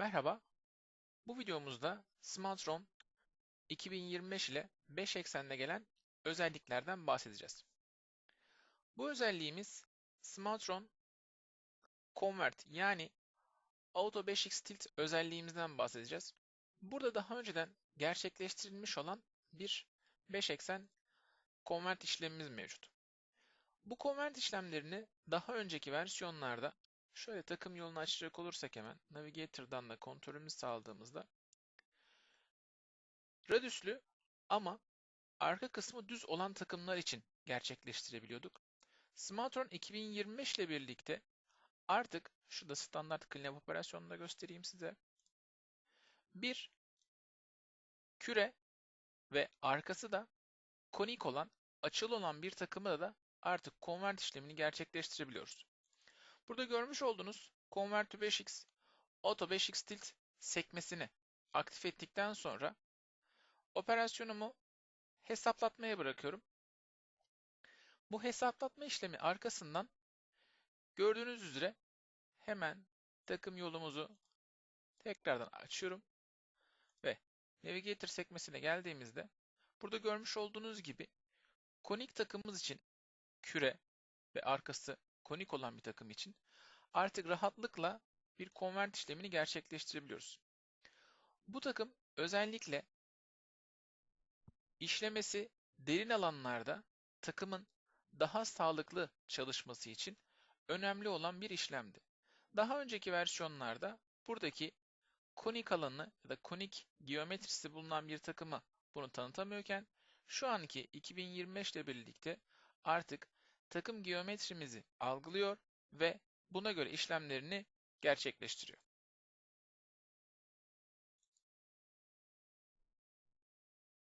Merhaba, bu videomuzda Smartron 2025 ile 5 eksenle gelen özelliklerden bahsedeceğiz. Bu özelliğimiz Smartron Convert yani Auto 5x Tilt özelliğimizden bahsedeceğiz. Burada daha önceden gerçekleştirilmiş olan bir 5 eksen convert işlemimiz mevcut. Bu convert işlemlerini daha önceki versiyonlarda Şöyle takım yolunu açacak olursak hemen Navigator'dan da kontrolümüzü sağladığımızda radiüslü ama arka kısmı düz olan takımlar için gerçekleştirebiliyorduk. Smartron 2025 ile birlikte artık şurada standart cleanup operasyonunu da göstereyim size. Bir küre ve arkası da konik olan, açılı olan bir takımı da artık convert işlemini gerçekleştirebiliyoruz. Burada görmüş olduğunuz Convert to 5x Auto 5x Tilt sekmesini aktif ettikten sonra operasyonumu hesaplatmaya bırakıyorum. Bu hesaplatma işlemi arkasından gördüğünüz üzere hemen takım yolumuzu tekrardan açıyorum ve Navigator sekmesine geldiğimizde burada görmüş olduğunuz gibi konik takımımız için küre ve arkası konik olan bir takım için artık rahatlıkla bir konvert işlemini gerçekleştirebiliyoruz. Bu takım özellikle işlemesi derin alanlarda takımın daha sağlıklı çalışması için önemli olan bir işlemdi. Daha önceki versiyonlarda buradaki konik alanı ya da konik geometrisi bulunan bir takımı bunu tanıtamıyorken şu anki 2025 ile birlikte artık takım geometrimizi algılıyor ve buna göre işlemlerini gerçekleştiriyor.